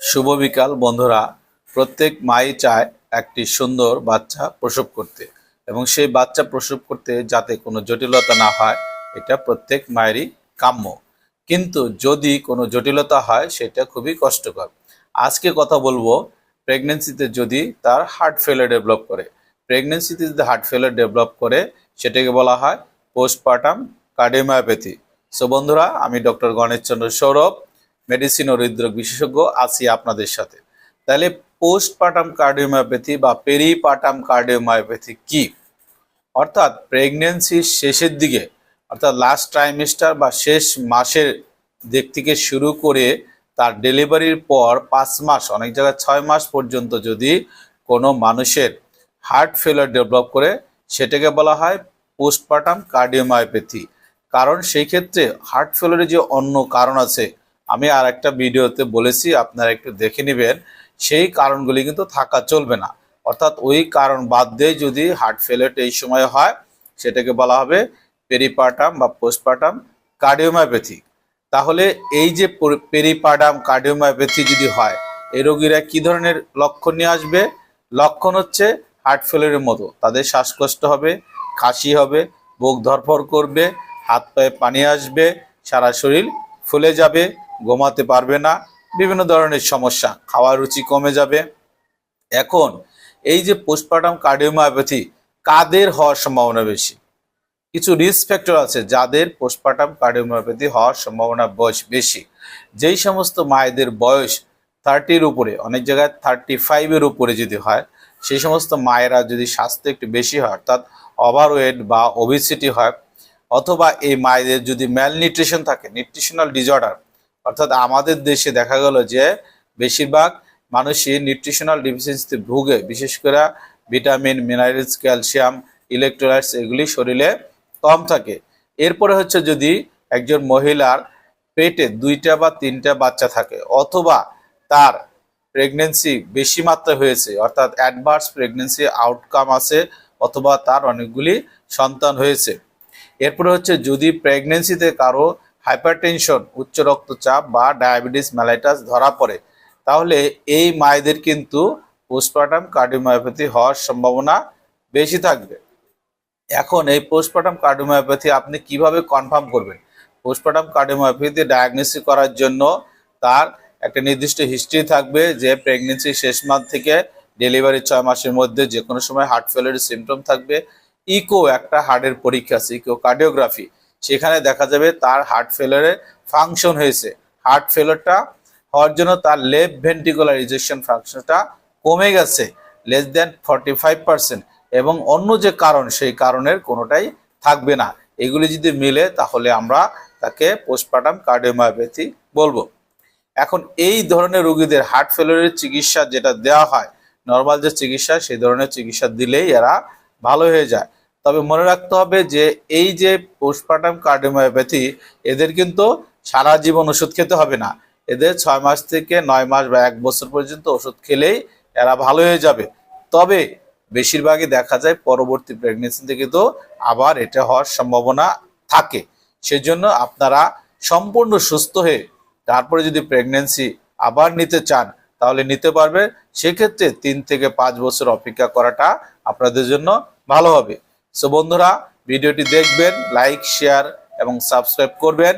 শুভ বিকাল, বন্ধুরা। প্রত্যেক মাই চায় একটি সুন্দর বাচ্চা প্রসব করতে এবং সেই বাচ্চা প্রসব করতে যাতে কোনো জটিলতা না হয়, এটা প্রত্যেক মায়েরই কাম্য। কিন্তু যদি কোনো জটিলতা হয়, সেটা খুবই কষ্টকর। আজকে কথা বলব প্রেগনেন্সিতে যদি তার হার্ট ফেলার ডেভেলপ করে। প্রেগনেন্সিতে যদি হার্ট ফেলার ডেভেলপ করে, সেটাকে বলা হয় পোস্টপার্টাম কার্ডিওমায়োপ্যাথি সো বন্ধুরা, আমি ডক্টর গণেশচন্দ্র সৌরভ। মেডিসিন ও হৃদরোগ বিশেষজ্ঞ আছি আপনাদের সাথে। তাহলে পোস্টপার্টাম কার্ডিওমায়োপ্যাথি বা পেরিপার্টাম কার্ডিওমায়োপ্যাথি কি? অর্থাৎ প্রেগনেন্সির শেষের দিকে, অর্থাৎ লাস্ট ট্রাইমেস্টার বা শেষ মাসের দিক থেকে শুরু করে তার ডেলিভারির পর পাঁচ মাস, অনেক জায়গায় ছয় মাস পর্যন্ত যদি কোনো মানুষের হার্ট ফেলার ডেভেলপ করে, সেটাকে বলা হয় পোস্টপার্টাম কার্ডিওমায়োপ্যাথি কারণ সেই ক্ষেত্রে হার্ট ফেলারের যে অন্য কারণ আছে আমি আর একটা ভিডিওতে বলেছি, আপনারা একটু দেখে নেবেন, সেই কারণগুলি কিন্তু থাকা চলবে না। অর্থাৎ ওই কারণ বাদ দিয়ে যদি হার্ট ফেলেট এই সময় হয়, সেটাকে বলা হবে পেরিপার্টাম বা পোস্টপার্টাম কার্ডিওমায়োপ্যাথি তাহলে এই যে পেরিপার্টাম কার্ডিওমায়োপ্যাথি যদি হয়, এই রোগীরা কি ধরনের লক্ষণ নিয়ে আসবে? লক্ষণ হচ্ছে হার্ট ফেলারের মতো। তাদের শ্বাসকষ্ট হবে, কাশি হবে, বুক ধরফর করবে, হাত পায়ে পানি আসবে, সারা শরীর ফুলে যাবে ঘুমাতে পারবে না, বিভিন্ন ধরনের সমস্যা, খাওয়ার রুচি কমে যাবে। এখন এই যে পোস্টপার্টাম কার্ডিওমায়োপ্যাথি কাদের হওয়ার সম্ভাবনা বেশি? কিছু রিস্ক ফ্যাক্টর আছে যাদের পোস্টপার্টাম কার্ডিওমায়োপ্যাথি হওয়ার সম্ভাবনা বয়স বেশি। যেই সমস্ত মায়েদের বয়স থার্টির উপরে, অনেক জায়গায় থার্টি ফাইভের উপরে যদি হয়, সেই সমস্ত মায়েরা যদি স্বাস্থ্য একটু বেশি হয়, অর্থাৎ ওভারওয়েট বা ওবিসিটি হয়, অথবা এই মায়েদের যদি ম্যালনিউট্রিশন থাকে নিউট্রিশনাল ডিজর্ডার অর্থাৎ আমাদের দেশে দেখা গেল যে বেশিরভাগ মানুষই নিউট্রিশনাল ডিফিসিয়েন্সিতে ভুগে, বিশেষ করে ভিটামিন মিনারেলস ক্যালসিয়াম ইলেকট্রোলাইটস এগুলি শরীরে কম থাকে। এরপরে হচ্ছে যদি একজন মহিলার পেটে দুইটা বা তিনটা বাচ্চা থাকে অথবা তার প্রেগনেন্সি বেশি মাত্রা হয়েছে, অর্থাৎ অ্যাডভার্স প্রেগনেন্সি আউটকাম আছে অথবা তার অনেকগুলি সন্তান হয়েছে। এরপরে হচ্ছে যদি প্রেগনেন্সিতে কারও হাইপারটেনশন, উচ্চ রক্তচাপ বা ডায়াবেটিস ম্যালাইটাস ধরা পড়ে। তাহলে এই মায়েদের কিন্তু পোস্টপার্টাম কার্ডিওমায়োপ্যাথি হওয়ার সম্ভাবনা বেশি থাকবে। এখন এই পোস্টপার্টাম কার্ডিওমায়োপ্যাথি আপনি কীভাবে কনফার্ম করবেন? পোস্টপার্টাম কার্ডিওমায়োপ্যাথি ডায়াগনোসিস করার জন্য তার একটা নির্দিষ্ট হিস্ট্রি থাকবে যে প্রেগনেন্সি শেষ মাস থেকে ডেলিভারি ছয় মাসের মধ্যে যে কোনো সময় হার্ট ফেলারের সিমটম থাকবে। ইকো একটা হার্টের পরীক্ষা আছে ইকো কার্ডিওগ্রাফি সেখানে দেখা যাবে তার হার্ট ফেলারে ফাংশন হয়েছে। হার্ট ফেলারটা হওয়ার জন্য তার লেফট ভেন্টিকুলার ইজেকশন ফাংশনটা কমে গেছে less than forty five percent এবং অন্য যে কারণ, সেই কারণের কোনোটাই থাকবে না। এগুলি যদি মিলে, তাহলে আমরা তাকে পোস্টপার্টাম কার্ডিওমায়োপ্যাথি বলব। এখন এই ধরনের রোগীদের হার্ট ফেলারের চিকিৎসা যেটা দেওয়া হয় নর্মাল যে চিকিৎসা, সেই ধরনের চিকিৎসা দিলেই এরা ভালো হয়ে যায়। তবে মনে রাখতে হবে যে এই যে পোস্টপার্টাম কার্ডিওমায়োপ্যাথি এদের কিন্তু সারা জীবন ওষুধ খেতে হবে না। এদের ছয় মাস থেকে নয় মাস বা এক বছর পর্যন্ত ওষুধ খেলেই এরা ভালো হয়ে যাবে। তবে বেশিরভাগই দেখা যায় পরবর্তী প্রেগনেন্সি থেকে তো আবার এটা হওয়ার সম্ভাবনা থাকে। সেজন্য আপনারা সম্পূর্ণ সুস্থ হয়ে তারপরে যদি প্রেগনেন্সি আবার নিতে চান, তাহলে নিতে পারবে সেক্ষেত্রে তিন থেকে পাঁচ বছর অপেক্ষা করাটা আপনাদের জন্য ভালো হবে। সো বন্ধুরা ভিডিওটি দেখবেন লাইক শেয়ার এবং সাবস্ক্রাইব করবেন।